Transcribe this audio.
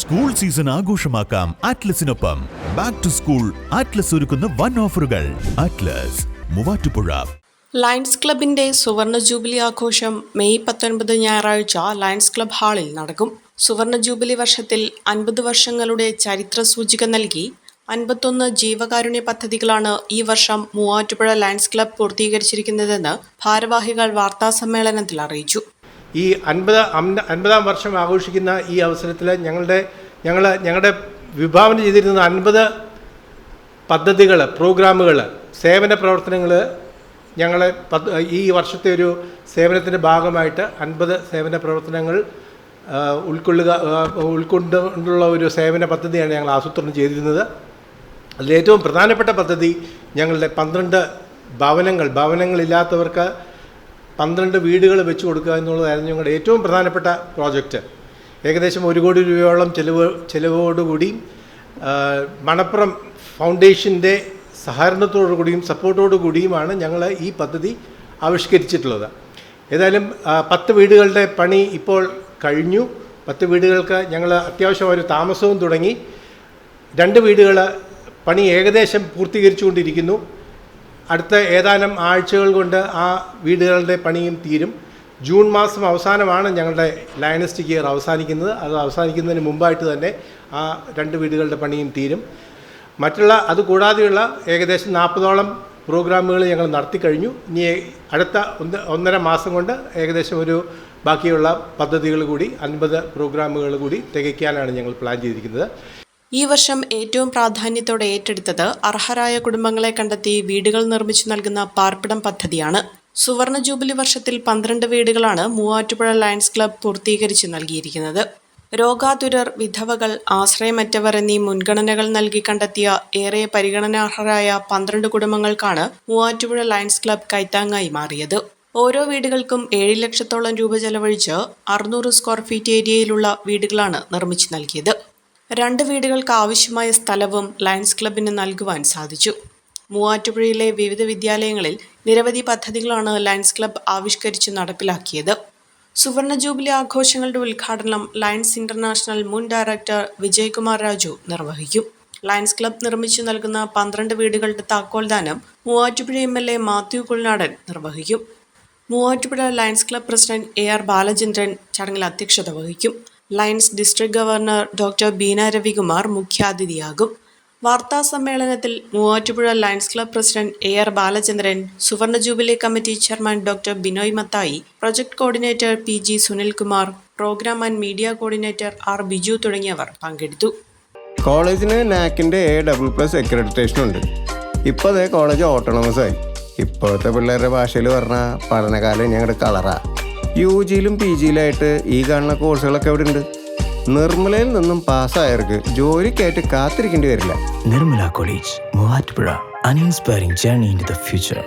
School season ആഘോഷമാക്കാം ആറ്റ്ലസിനൊപ്പം back to school Atlas ഒരുക്കുന്ന വൺ ഓഫറുകൾ ആറ്റ്ലസ് മൂവാറ്റുപുഴ. ലയൺസ് ക്ലബിന്റെ സുവർണ ജൂബിലി ആഘോഷം മെയ് പത്തൊൻപത് ഞായറാഴ്ച ലയൺസ് ക്ലബ് ഹാളിൽ നടക്കും. സുവർണ ജൂബിലി വർഷത്തിൽ അൻപത് വർഷങ്ങളുടെ ചരിത്ര സൂചിക നൽകി അൻപത്തൊന്ന് ജീവകാരുണ്യ പദ്ധതികളാണ് ഈ വർഷം മൂവാറ്റുപുഴ ലയൺസ് ക്ലബ് പൂർത്തീകരിച്ചിരിക്കുന്നതെന്ന് ഭാരവാഹികൾ വാർത്താസമ്മേളനത്തിൽ അറിയിച്ചു. ഈ അൻപത് അൻപതാം വർഷം ആഘോഷിക്കുന്ന ഈ അവസരത്തിൽ ഞങ്ങളുടെ ഞങ്ങൾ ഞങ്ങളുടെ വിഭാവന ചെയ്തിരുന്ന അൻപത് പദ്ധതികൾ പ്രോഗ്രാമുകൾ സേവന പ്രവർത്തനങ്ങൾ ഞങ്ങളെ ഈ വർഷത്തെ ഒരു സേവനത്തിന്റെ ഭാഗമായിട്ട് അൻപത് സേവന പ്രവർത്തനങ്ങൾ ഉൾക്കൊള്ളുക ഉൾക്കൊണ്ടുള്ള ഒരു സേവന പദ്ധതിയാണ് ഞങ്ങൾ ആസൂത്രണം ചെയ്തിരുന്നത്. അതിലേറ്റവും പ്രധാനപ്പെട്ട പദ്ധതി ഞങ്ങളുടെ പന്ത്രണ്ട് ഭവനങ്ങൾ ഭവനങ്ങളില്ലാത്തവർക്ക് പന്ത്രണ്ട് വീടുകൾ വെച്ച് കൊടുക്കുക എന്നുള്ളതായിരുന്നു ഞങ്ങളുടെ ഏറ്റവും പ്രധാനപ്പെട്ട പ്രോജക്റ്റ്. ഏകദേശം ഒരു കോടി രൂപയോളം ചെലവ് ചെലവോടുകൂടി മണപ്പുറം ഫൗണ്ടേഷന്റെ സഹകരണത്തോടു കൂടിയും സപ്പോർട്ടോടു കൂടിയുമാണ് ഞങ്ങൾ ഈ പദ്ധതി ആവിഷ്കരിച്ചിട്ടുള്ളത്. ഏതായാലും പത്ത് വീടുകളുടെ പണി ഇപ്പോൾ കഴിഞ്ഞു. പത്ത് വീടുകൾക്ക് ഞങ്ങൾ അത്യാവശ്യം ഒരു താമസവും തുടങ്ങി. രണ്ട് വീടുകൾ പണി ഏകദേശം പൂർത്തീകരിച്ചുകൊണ്ടിരിക്കുന്നു. അടുത്ത ഏതാനും ആഴ്ചകൾ കൊണ്ട് ആ വീടുകളുടെ പണിയും തീരും. ജൂൺ മാസം അവസാനമാണ് ഞങ്ങളുടെ ലയനസ്റ്റിക് ഇയർ അവസാനിക്കുന്നത്. അത് അവസാനിക്കുന്നതിന് മുമ്പായിട്ട് തന്നെ ആ രണ്ട് വീടുകളുടെ പണിയും തീരും. മറ്റുള്ള അതുകൂടാതെയുള്ള ഏകദേശം നാൽപ്പതോളം പ്രോഗ്രാമുകൾ ഞങ്ങൾ നടത്തി കഴിഞ്ഞു. ഇനി അടുത്ത ഒന്ന് ഒന്നര മാസം കൊണ്ട് ഏകദേശം ഒരു ബാക്കിയുള്ള പദ്ധതികൾ കൂടി അൻപത് പ്രോഗ്രാമുകൾ കൂടി തികയ്ക്കാനാണ് ഞങ്ങൾ പ്ലാൻ ചെയ്തിരിക്കുന്നത്. ഈ വർഷം ഏറ്റവും പ്രാധാന്യത്തോടെ ഏറ്റെടുത്തത് അർഹരായ കുടുംബങ്ങളെ കണ്ടെത്തി വീടുകൾ നിർമ്മിച്ചു നൽകുന്ന പാർപ്പിടം പദ്ധതിയാണ്. സുവർണ ജൂബിലി വർഷത്തിൽ പന്ത്രണ്ട് വീടുകളാണ് മൂവാറ്റുപുഴ ലയൺസ് ക്ലബ് പൂർത്തീകരിച്ചു നൽകിയിരിക്കുന്നത്. രോഗാതുരർ വിധവകൾ ആശ്രയമറ്റവർ എന്നീ മുൻഗണനകൾ നൽകി കണ്ടെത്തിയ ഏറെ പരിഗണനാർഹരായ പന്ത്രണ്ട് കുടുംബങ്ങൾക്കാണ് മൂവാറ്റുപുഴ ലയൺസ് ക്ലബ് കൈത്താങ്ങായി മാറിയത്. ഓരോ വീടുകൾക്കും ഏഴ് ലക്ഷത്തോളം രൂപ ചെലവഴിച്ച് അറുന്നൂറ് സ്ക്വയർ ഫീറ്റ് ഏരിയയിലുള്ള വീടുകളാണ് നിർമ്മിച്ചു നൽകിയത്. രണ്ട് വീടുകൾക്ക് ആവശ്യമായ സ്ഥലവും ലയൺസ് ക്ലബിന് നൽകുവാൻ സാധിച്ചു. മൂവാറ്റുപുഴയിലെ വിവിധ വിദ്യാലയങ്ങളിൽ നിരവധി പദ്ധതികളാണ് ലയൺസ് ക്ലബ് ആവിഷ്കരിച്ച് നടപ്പിലാക്കിയത്. സുവർണ ജൂബിലി ആഘോഷങ്ങളുടെ ഉദ്ഘാടനം ലയൺസ് ഇന്റർനാഷണൽ മുൻ ഡയറക്ടർ വിജയകുമാർ രാജു നിർവഹിക്കും. ലയൺസ് ക്ലബ് നിർമ്മിച്ചു നൽകുന്ന പന്ത്രണ്ട് വീടുകളുടെ താക്കോൽദാനം Muvattupuzha M L A Mathew Kuzhalnadan നിർവഹിക്കും. Muvattupuzha Lions club president A R Balachandran ചടങ്ങിൽ അധ്യക്ഷത വഹിക്കും. Lions district governor doctor Beena Ravikumar മുഖ്യാതിഥിയാകും. വാർത്താ സമ്മേളനത്തിൽ Muvattupuzha Lions club president A R Balachandran സുവർണ jubilee committee chairman doctor Binoy Mathai project coordinator P G Sunilkumar programme and media coordinator R Biju തുടങ്ങിയവർ പങ്കെടുത്തു. കോളേജിന് നാക്കിന്റെ എ ഡബിൾ പ്ലസ് അക്രഡിറ്റേഷൻ ഉണ്ട്. ഇപ്പോൾ കോളേജ് ഓട്ടോണമസ് ആയി. ഇപ്പോഴത്തെ പിള്ളേരുടെ ഭാഷയിൽ പറഞ്ഞാൽ പഠനകാലം ഞങ്ങളുടെ കളറാ. യു ജിയിലും പി ജിയിലായിട്ട് ഈ കാണുന്ന കോഴ്സുകളൊക്കെ ഇവിടെ ഉണ്ട് നിർമ്മലയിൽ നിന്നും പാസ്സായവർക്ക് ജോലിക്കായിട്ട് കാത്തിരിക്കേണ്ടി വരില്ല. Nirmala college Muvattupuzha. An inspiring journey in the future.